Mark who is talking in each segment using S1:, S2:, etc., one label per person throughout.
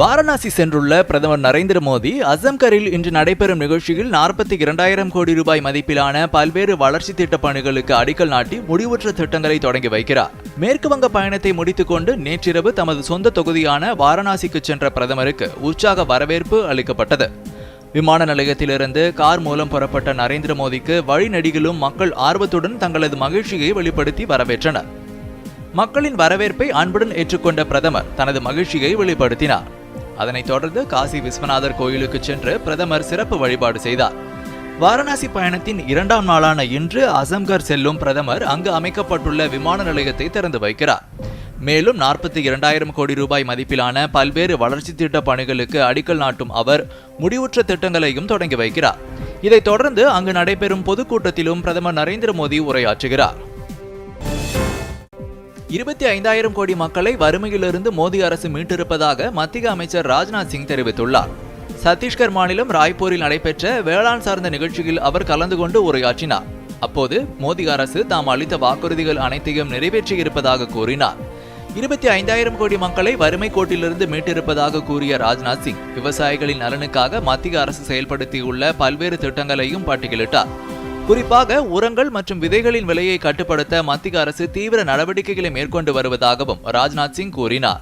S1: வாரணாசி சென்றுள்ள பிரதமர் நரேந்திர மோடி அசம்கரில் இன்று நடைபெறும் நிகழ்ச்சியில் நாற்பத்தி இரண்டாயிரம் கோடி ரூபாய் மதிப்பிலான பல்வேறு வளர்ச்சி திட்ட பணிகளுக்கு அடிக்கல் நாட்டி முடிவுற்ற திட்டங்களை தொடங்கி வைக்கிறார். மேற்கு வங்க பயணத்தை முடித்துக்கொண்டு நேற்றிரவு தமது சொந்த தொகுதியான வாரணாசிக்கு சென்ற பிரதமருக்கு உற்சாக வரவேற்பு அளிக்கப்பட்டது. விமான நிலையத்திலிருந்து கார் மூலம் புறப்பட்ட நரேந்திர மோடிக்கு வழிநடிகளும் மக்கள் ஆர்வத்துடன் தங்களது மகிழ்ச்சியை வெளிப்படுத்தி வரவேற்றனர். மக்களின் வரவேற்பை அன்புடன் ஏற்றுக்கொண்ட பிரதமர் தனது மகிழ்ச்சியை வெளிப்படுத்தினார். அதனைத் தொடர்ந்து காசி விஸ்வநாதர் கோயிலுக்கு சென்று பிரதமர் சிறப்பு வழிபாடு செய்தார். வாரணாசி பயணத்தின் இரண்டாம் நாளான இன்று அசம்கர் செல்லும் பிரதமர் அங்கு அமைக்கப்பட்டுள்ள விமான நிலையத்தை திறந்து வைக்கிறார். மேலும் நாற்பத்தி இரண்டாயிரம் கோடி ரூபாய் மதிப்பிலான பல்வேறு வளர்ச்சி திட்ட பணிகளுக்கு அடிக்கல் நாட்டும் அவர் முடிவுற்ற திட்டங்களையும் தொடங்கி வைக்கிறார். இதைத் தொடர்ந்து அங்கு நடைபெறும் பொதுக்கூட்டத்திலும் பிரதமர் நரேந்திர மோடி உரையாற்றுகிறார். இருபத்தி ஐந்தாயிரம் கோடி மக்களை வறுமையிலிருந்து மோடி அரசு மீட்டிருப்பதாக மத்திய அமைச்சர் ராஜ்நாத் சிங் தெரிவித்துள்ளார். சத்தீஸ்கர் மாநிலம் ராய்ப்பூரில் நடைபெற்ற வேளாண் சார்ந்த நிகழ்ச்சியில் அவர் கலந்து கொண்டு உரையாற்றினார். அப்போது மோடி அரசு தாம் அளித்த வாக்குறுதிகள் அனைத்தையும் நிறைவேற்றியிருப்பதாக கூறினார். இருபத்தி ஐந்தாயிரம் கோடி மக்களை வறுமை கோட்டிலிருந்து மீட்டிருப்பதாக கூறிய ராஜ்நாத் சிங் விவசாயிகளின் நலனுக்காக மத்திய அரசு செயல்படுத்தியுள்ள பல்வேறு திட்டங்களையும் பட்டியலிட்டார். குறிப்பாக உரங்கள் மற்றும் விதைகளின் விலையை கட்டுப்படுத்த மத்திய அரசு தீவிர நடவடிக்கைகளை மேற்கொண்டு வருவதாகவும் ராஜ்நாத் சிங் கூறினார்.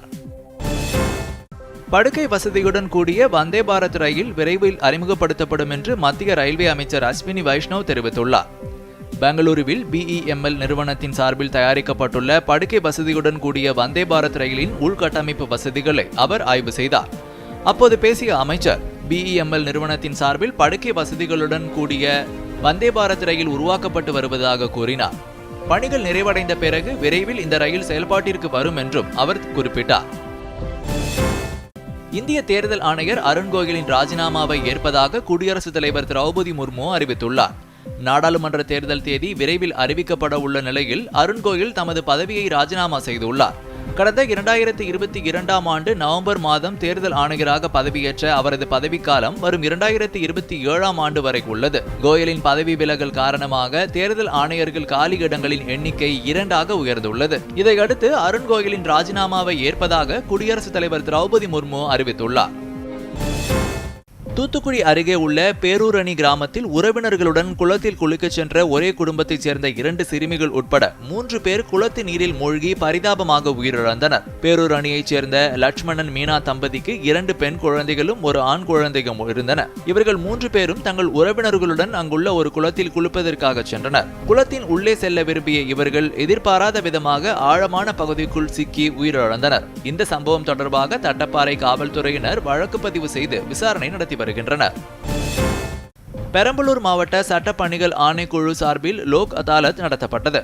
S1: படுக்கை வசதியுடன் கூடிய வந்தே பாரத் ரயில் விரைவில் அறிமுகப்படுத்தப்படும் என்று மத்திய ரயில்வே அமைச்சர் அஸ்வினி வைஷ்ணவ் தெரிவித்துள்ளார். பெங்களூருவில் பிஇஎம்எல் நிறுவனத்தின் சார்பில் தயாரிக்கப்பட்டுள்ள படுக்கை வசதியுடன் கூடிய வந்தே பாரத் ரயிலின் உள்கட்டமைப்பு வசதிகளை அவர் ஆய்வு செய்தார். அப்போது பேசிய அமைச்சர் பிஇஎம்எல் நிறுவனத்தின் சார்பில் படுக்கை வசதிகளுடன் கூடிய வந்தே பாரத் ரயில் உருவாக்கப்பட்டு வருவதாக கூறினார். பணிகள் நிறைவடைந்த பிறகு விரைவில் இந்த ரயில் செயல்பாட்டிற்கு வரும் என்றும் அவர் குறிப்பிட்டார். இந்திய தேர்தல் ஆணையர் அருண் கோயலின் ராஜினாமாவை ஏற்பதாக குடியரசுத் தலைவர் திரௌபதி முர்மு அறிவித்துள்ளார். நாடாளுமன்ற தேர்தல் தேதி விரைவில் அறிவிக்கப்பட உள்ள நிலையில் அருண் கோயல் தமது பதவியை ராஜினாமா செய்துள்ளார். கடந்த இரண்டாயிரத்தி இருபத்தி இரண்டாம் ஆண்டு நவம்பர் மாதம் தேர்தல் ஆணையராக பதவியேற்ற அவரது பதவிக்காலம் வரும் இரண்டாயிரத்தி இருபத்தி ஏழாம் ஆண்டு வரை உள்ளது. கோயலின் பதவி விலகல் காரணமாக தேர்தல் ஆணையர்கள் காலி இடங்களின் எண்ணிக்கை இரண்டாக உயர்ந்துள்ளது. இதையடுத்து அருண் கோயலின் ராஜினாமாவை ஏற்பதாக குடியரசுத் தலைவர் திரௌபதி முர்மு அறிவித்துள்ளார். தூத்துக்குடி அருகே உள்ள பேரூரணி கிராமத்தில் உறவினர்களுடன் குளத்தில் குளிக்கச் சென்ற ஒரே குடும்பத்தைச் சேர்ந்த இரண்டு சிறுமிகள் உட்பட மூன்று பேர் குளத்து நீரில் மூழ்கி பரிதாபமாக உயிரிழந்தனர். பேரூரணியைச் சேர்ந்த லட்சுமணன் மீனா தம்பதிக்கு இரண்டு பெண் குழந்தைகளும் ஒரு ஆண் குழந்தையும் இருந்தன. இவர்கள் மூன்று பேரும் தங்கள் உறவினர்களுடன் அங்குள்ள ஒரு குளத்தில் குளிப்பதற்காக சென்றனர். குளத்தின் உள்ளே செல்ல விரும்பிய இவர்கள் எதிர்பாராத விதமாக ஆழமான பகுதிக்குள் சிக்கி உயிரிழந்தனர். இந்த சம்பவம் தொடர்பாக தட்டப்பாறை காவல்துறையினர் வழக்கு பதிவு செய்து விசாரணை நடத்தி வருகின்றனர். பெரம்பலூர் மாவட்ட சட்டப்பணிகள் ஆணைக்குழு சார்பில் லோக் அதாலத் நடத்தப்பட்டது.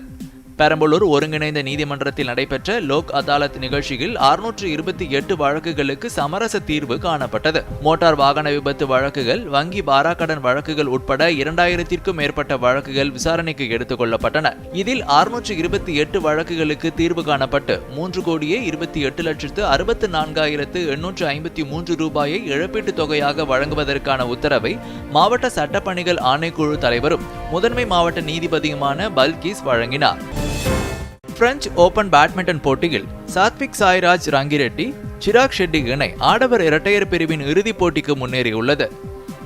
S1: பெரம்பலூர் ஒருங்கிணைந்த நீதிமன்றத்தில் நடைபெற்ற லோக் அதாலத் நிகழ்ச்சியில் அறுநூற்று இருபத்தி எட்டு வழக்குகளுக்கு சமரச தீர்வு காணப்பட்டது. மோட்டார் வாகன விபத்து வழக்குகள் வங்கி பாராக்கடன் வழக்குகள் உட்பட இரண்டாயிரத்திற்கும் மேற்பட்ட வழக்குகள் விசாரணைக்கு எடுத்துக் கொள்ளப்பட்டன. இதில் அறுநூற்று இருபத்தி எட்டு வழக்குகளுக்கு தீர்வு காணப்பட்டு மூன்று கோடியே இருபத்தி எட்டு லட்சத்து அறுபத்து நான்காயிரத்து எண்ணூற்று ஐம்பத்தி மூன்று ரூபாயை இழப்பீட்டுத் தொகையாக வழங்குவதற்கான உத்தரவை மாவட்ட சட்டப்பணிகள் ஆணைக்குழு தலைவரும் முதன்மை மாவட்ட நீதிபதியுமான பல்கீஸ் வழங்கினார். பிரெஞ்சு ஓபன் பேட்மிண்டன் போட்டியில் சாத்விக் சாய்ராஜ் ரங்கிரெட்டி சிராக் ஷெட்டி இணை ஆடவர் இரட்டையர் பிரிவின் இறுதிப் போட்டிக்கு முன்னேறியுள்ளது.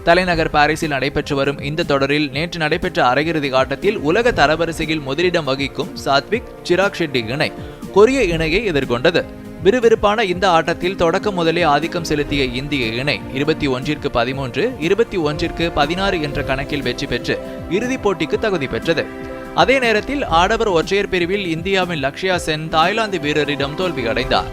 S1: தலைநகர் பாரிஸில் நடைபெற்று வரும் இந்த தொடரில் நேற்று நடைபெற்ற அரையிறுதி ஆட்டத்தில் உலக தரவரிசையில் முதலிடம் வகிக்கும் சாத்விக் சிராக் ஷெட்டி இணை கொரிய இணையை எதிர்கொண்டது. விறுவிறுப்பான இந்த ஆட்டத்தில் தொடக்கம் முதலே ஆதிக்கம் செலுத்திய இந்திய இணை இருபத்தி ஒன்றிற்கு பதிமூன்று இருபத்தி ஒன்றிற்கு பதினாறு என்ற கணக்கில் வெற்றி பெற்று இறுதிப் போட்டிக்கு தகுதி பெற்றது. அதே நேரத்தில் ஆடவர் ஒற்றையர் பிரிவில் இந்தியாவின் லக்ஷயா சென் தாய்லாந்து வீரரிடம் தோல்வி அடைந்தார்